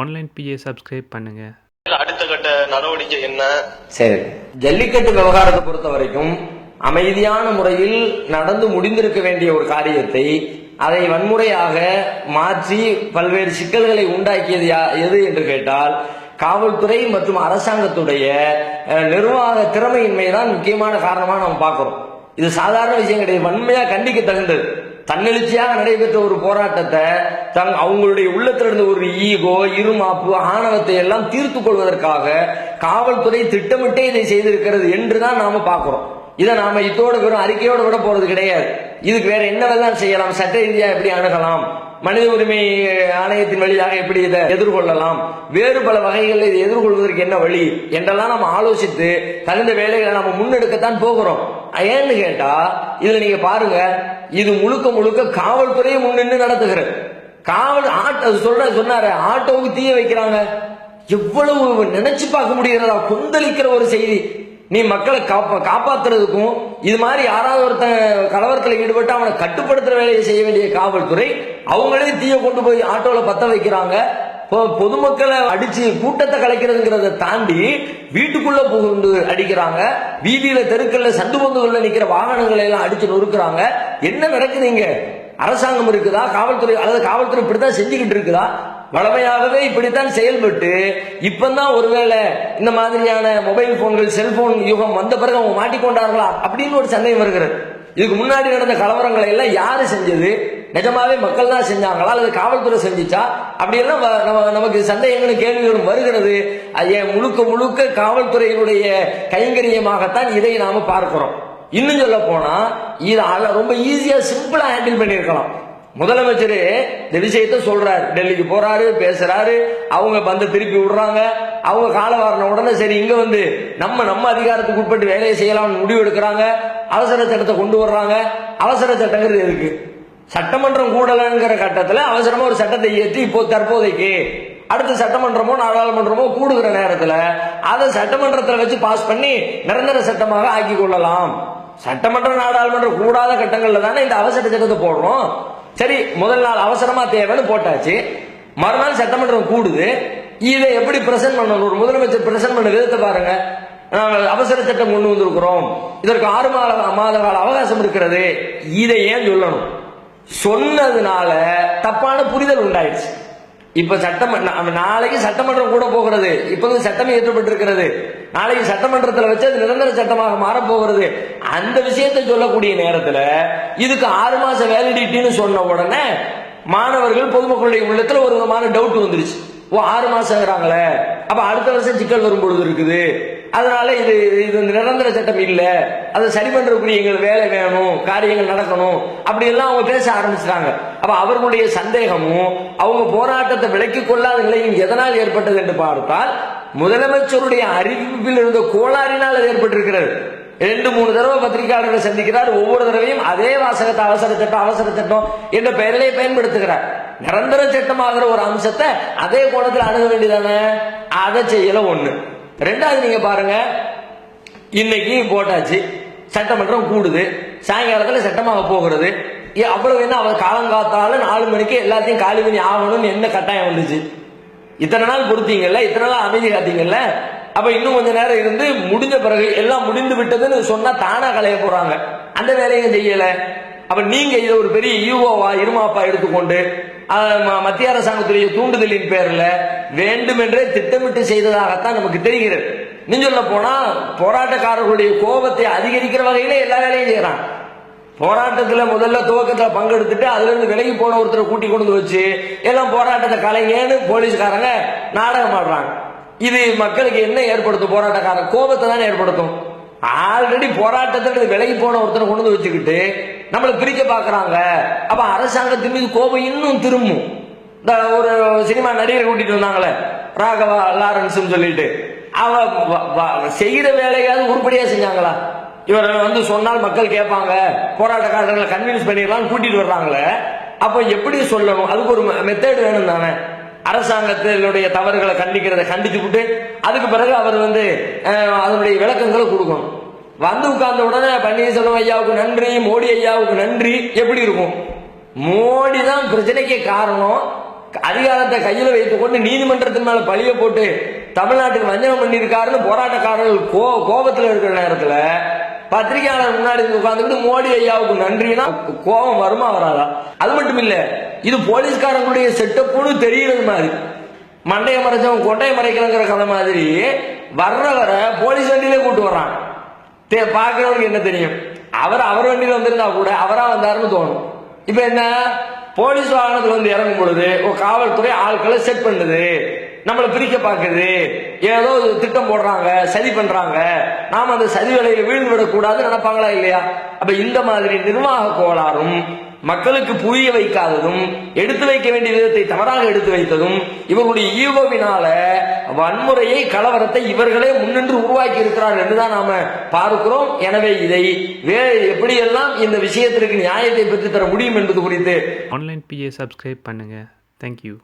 Online BA subscribe பண்ணுங்க. அடுத்த கட்ட நடவடிக்கை என்ன? சரி. ஜல்லிக்கட்டு விவகாரத்தை பொறுத்த வரைக்கும் அமைதியான முறையில் நடந்து முடிந்திருக்க வேண்டிய ஒரு காரியத்தை அதை வன்முறையாக மாற்றி பல்வேறு சிக்கல்களை உண்டாக்கியது எது என்று கேட்டால் காவல்துறை மற்றும் அரசாங்கத்துடைய அஹ், நிர்வாக திறமையின்மை தான் முக்கியமான காரணமா நம்ம பார்க்கிறோம். இது சாதாரண விஷயம் கிடையாது. வன்மையா கண்டிக்க தகுந்தது. தன்னெழுச்சியாக நடைபெற்ற ஒரு போராட்டத்தை தங் அவங்களுடைய உள்ளத்திலிருந்து ஒரு ஈகோ இருமாப்பு ஆணவத்தை எல்லாம் தீர்த்து கொள்வதற்காக காவல்துறை திட்டமிட்டே இதை செய்திருக்கிறது என்று தான் நாம பார்க்கிறோம். இதை நாம இதோட வெறும் அறிக்கையோட விட போறது கிடையாது. இதுக்கு வேற என்னவெல்லாம் செய்யலாம். சட்ட ரீதியா எப்படி அணுகலாம்? மனித உரிமை ஆணையத்தின் வழியாக எப்படி இதை எதிர்கொள்ளலாம்? வேறு பல வகைகளில் இதை எதிர்கொள்வதற்கு என்ன வழி? என்றெல்லாம் நம்ம ஆலோசித்து தகுந்த வேலைகளை நம்ம முன்னெடுக்கத்தான் போகிறோம். ஏன்னு கேட்டா இதுல நீங்க பாருங்க இது முழுக்க முழுக்க காவல்துறையை முன்னின்று நடத்துகிறது. காவல் ஆட்டோ சொல்ற சொன்னாரு ஆட்டோவுக்கு தீய வைக்கிறாங்க. எவ்வளவு நினைச்சு பார்க்க முடிகிறதா? கொந்தளிக்கிற ஒரு செய்தி. நீ மக்களை காப்பா காப்பாத்துறதுக்கும் இது மாதிரி யாராவது ஒருத்தன் கலவரத்தில் ஈடுபட்டு அவனை கட்டுப்படுத்துற வேலையை செய்ய வேண்டிய காவல்துறை அவங்களே தீய கொண்டு போய் ஆட்டோல பத்த வைக்கிறாங்க. பொதுமக்களை அடிச்சு கூட்டத்தை கலைக்கிறதுங்கிறத தாண்டி வீட்டுக்குள்ள புகுந்து அடிக்கிறாங்க. வீதியில தெருக்கள்ல சந்து பொந்துகள்ல நிக்கிற வாகனங்களை எல்லாம் அடிச்சு நொறுக்கிறாங்க. என்ன நடக்குதுங்க அரசாங்கம் இருக்குதா? காவல்துறை அல்லது காவல்துறை இப்படிதான் செஞ்சுக்கிட்டு இருக்குதா? வளமையாகவே இப்படித்தான் செயல்பட்டு இப்பதான் ஒருவேளை இந்த மாதிரியான மொபைல் போன்கள் செல்போன் யுகம் வந்த பிறகு அவங்க மாட்டிக்கொண்டார்களா? அப்படின்னு ஒரு சந்தேகம் வருகிறது. இதுக்கு முன்னாடி நடந்த கலவரங்களை எல்லாம் யாரு செஞ்சது? நிஜமாவே மக்கள் தான் செஞ்சாங்களா? அல்லது காவல்துறை செஞ்சுச்சா? அப்படியெல்லாம் வ- நம்ம- நமக்கு சந்தேகங்களும் கேள்விகளும் வருகிறது. முழுக்க முழுக்க காவல்துறையினுடைய கைங்கரியமாகத்தான் இதை நாம பார்க்கிறோம். இன்னும் சொல்ல போனா இது ரொம்ப ஈஸியா சிம்பிளா ஹேண்டில் பண்ணியிருக்கலாம். முதலமைச்சர் இந்த விஷயத்த சொல்றாரு. டெல்லிக்கு போறாரு பேசுறாரு அவங்க பந்த திருப்பி விடுறாங்க. அவங்க கால வாரின உடனே சரி இங்க வந்து நம்ம நம்ம அதிகாரத்துக்கு உட்பட்டு வேலையை செய்யலாம்னு முடிவு எடுக்கிறாங்க. அவசர சட்டத்தை கொண்டு வர்றாங்க. அவசர சட்டங்கிறது எதுக்கு சட்டமன்றம் கூடலங்கிற கட்டத்தில் அவசரமாக ஒரு சட்டத்தை ஏற்றி இப்போ தற்போதைக்கு அடுத்த சட்டமன்றமோ நாடாளுமன்றமோ கூடுகிற நேரத்தில் அதை சட்டமன்றத்தில் வச்சு பாஸ் பண்ணி நிரந்தர சட்டமாக ஆக்கி கொள்ளலாம். சட்டமன்றம் நாடாளுமன்றம் கூடாத கட்டங்களில் தானே இந்த அவசர சட்டத்தை போடுறோம். சரி முதல் நாள் அவசரமா தேவைன்னு போட்டாச்சு. மறுநாள் சட்டமன்றம் கூடுது. இதை எப்படி பிரசன்ட் பண்ணணும்? ஒரு முதலமைச்சர் பிரசன்ட் பண்ண விதத்தை பாருங்க. நாங்கள் அவசர சட்டம் கொண்டு வந்திருக்கிறோம். இதற்கு ஆறு மாத மாத கால அவகாசம் இருக்கிறது. இதை ஏன் சொல்லணும்? சொன்னதுனால தப்பான புரிதல் உண்டாயிடுச்சு. இப்ப சட்டம் நாளைக்கு சட்டமன்றம் கூட போகிறது. இப்போது சட்டம் இயற்றப்பட்டிருக்கிறது நாளைக்கு சட்டமன்றத்தில் வச்சு அது நிரந்தர சட்டமாக மாறப்போகிறது. அந்த விஷயத்தை சொல்லக்கூடிய நேரத்துல இதுக்கு ஆறு மாச வேலிடிட்டின்னு சொன்ன உடனே மாணவர்கள் பொதுமக்களுடைய உள்ளத்துல ஒரு விதமான டவுட் வந்துருச்சு. ஓ ஆறு மாசங்கிறாங்களே. அப்ப அடுத்த வருஷம் சிக்கல் வரும் பொழுது இருக்குது. அதனால இது இது நிரந்தர சட்டம் இல்லை. அதை சரி பண்றதுக்குரிய எங்களுக்கு வேலை வேணும் காரியங்கள் நடக்கணும் அப்படி எல்லாம் அவங்க பேச ஆரம்பிச்சிட்டாங்க. அப்ப அவர்களுடைய சந்தேகமும் அவங்க போராட்டத்தை விலக்கிக் கொள்ளாத நிலையும் எதனால் ஏற்பட்டது என்று பார்த்தால் முதலமைச்சருடைய அறிவிப்பில் இருந்த கோளாறினால் அது ஏற்பட்டிருக்கிறது. ரெண்டு மூணு தடவை பத்திரிகையாளர்களை சந்திக்கிறார் ஒவ்வொரு தடவையும் அதே வாசகத்தை அவசர சட்டம் அவசர சட்டம் என்ற பெயரிலே பயன்படுத்துகிறார். நிரந்தர சட்டமாகிற ஒரு அம்சத்தை அதே கோணத்தில் அணுக வேண்டியதானே? அதை செய்யல ஒண்ணு. ரெண்டாவது நீங்க பாருங்க. இன்னைக்கு போட்டாச்சு. சட்டமன்றம் கூடுது. சாயங்காலத்துல சட்டமாக போகிறது. அவ்வளவு என்ன அவ காலங்காத்தால நாலு மணிக்கு எல்லாத்தையும் காலி பண்ணி ஆகணும்னு என்ன கட்டாயம் வந்துச்சு? இத்தனை நாள் பொறுத்தீங்கல்ல இத்தனை நாள் அமைதி காத்தீங்கல்ல? அப்ப இன்னும் கொஞ்ச நேரம் இருந்து முடிஞ்ச பிறகு எல்லாம் முடிந்து விட்டதுன்னு சொன்னா தானா கலைய போறாங்க. அந்த வேலையும் செய்யல. அப்ப நீங்க இதை ஒரு பெரிய யூஓவா இருமாப்பா எடுத்துக்கொண்டு ம- மத்திய அரசாங்கத்துடைய தூண்டுதலின் பேர்ல வேண்டுமென்றே திட்டமிட்டு செய்ததாகத்தான் நமக்கு தெரிகிறது. இன்னும் சொல்ல போனா போராட்டக்காரர்களுடைய கோபத்தை அதிகரிக்கிற வகையில எல்லா வேலையும் செய்யறான் போராட்டத்துல முதல்ல துவக்கத்துல பங்கெடுத்துட்டு அதுல இருந்து விலகி போன ஒருத்தரை கூட்டி கொண்டு வச்சு எல்லாம் போராட்டத்தை கலைங்கன்னு போலீஸ்காரங்க நாடகம் ஆடுறாங்க. இது மக்களுக்கு என்ன ஏற்படுத்தும்? போராட்டக்காரன் கோபத்தை தானே ஏற்படுத்தும்? ஆல்ரெடி போராட்டத்துல விலகி போன ஒருத்தரை கொண்டு வந்து வச்சுக்கிட்டு நம்மளை பிரிக்க பார்க்குறாங்க. அப்போ அரசாங்கத்தின் மீது கோபம் இன்னும் திரும்பும். இந்த ஒரு சினிமா நடிகரை கூட்டிட்டு வந்தாங்களே ராகவா லாரன்ஸ் சொல்லிட்டு. அவ வ- வேலையாவது உருப்படியா செஞ்சாங்களா? இவர் வந்து சொன்னால் மக்கள் கேட்பாங்க போராட்டக்காரர்களை கன்வின்ஸ் பண்ணிடலாம் கூட்டிட்டு வர்றாங்களே. அப்போ எப்படி சொல்லணும்? அதுக்கு ஒரு மெத்தேடு வேணும் தானே. அரசாங்கத்தினுடைய தவறுகளை கண்டிக்கிறதை கண்டிச்சு விட்டு அதுக்கு பிறகு அவர் வந்து அதனுடைய விளக்கங்களை கொடுக்கணும். வந்து உட்கார்ந்த உடனே பன்னீர்செல்வம் ஐயாவுக்கு நன்றி. மோடி ஐயாவுக்கு நன்றி. எப்படி இருக்கும்? மோடி தான் பிரச்சனைக்கு காரணம். அதிகாரத்தை கையில வைத்துக் கொண்டு நீதிமன்றத்தின் மேல பழிய போட்டு தமிழ்நாட்டுக்கு வஞ்சகம் பண்ணியிருக்காருன்னு போராட்டக்காரர்கள் கோ கோபத்துல இருக்கிற நேரத்துல பத்திரிகையாளர் முன்னாடி உட்கார்ந்துக்கிட்டு மோடி ஐயாவுக்கு நன்றினா கோபம் வருமா வராதா? அது மட்டும் இல்ல இது போலீஸ்காரங்களுடைய செட்டப்புன்னு தெரியுறது மாதிரி. மண்டைய மறைச்சவன் கொண்டையை மறைக்கலங்கிற கதை மாதிரி வர்ற வர போலீஸ் வண்டியிலே கூட்டு வர்றான். தே பார்க்குறவனுக்கு என்ன தெரியும்? அவர் அவர் வண்டியில் வந்திருந்தா கூட அவரா வந்தாருன்னு தோணும். இப்போ என்ன? போலீஸ் வாகனத்தில் வந்து இறங்கும் பொழுது ஒரு காவல்துறை ஆட்களை செட் பண்ணுது. நம்மளை பிரிக்க பார்க்குது. ஏதோ ஒரு திட்டம் போடுறாங்க சதி பண்றாங்க. நாம அந்த சதி வேலையில் வீழ்ந்து விடக்கூடாதுன்னு நினைப்பாங்களா இல்லையா? அப்ப இந்த மாதிரி நிர்வாக கோளாறும் மக்களுக்கு புரிய வைக்காததும் எடுத்து வைக்க வேண்டிய விதத்தை தவறாக எடுத்து வைத்ததும் இவர்களுடைய ஈகோவினால வன்முறையை கலவரத்தை இவர்களே முன்னின்று உருவாக்கி இருக்கிறார்கள் என்றுதான் நாம பார்க்கிறோம். எனவே இதை வே எப்படியெல்லாம் இந்த விஷயத்திற்கு நியாயத்தை பெற்றுத் தர முடியும் என்பது குறித்து ஆன்லைன் பிஏ சப்ஸ்கிரைப் பண்ணுங்கள் தேங்க்யூ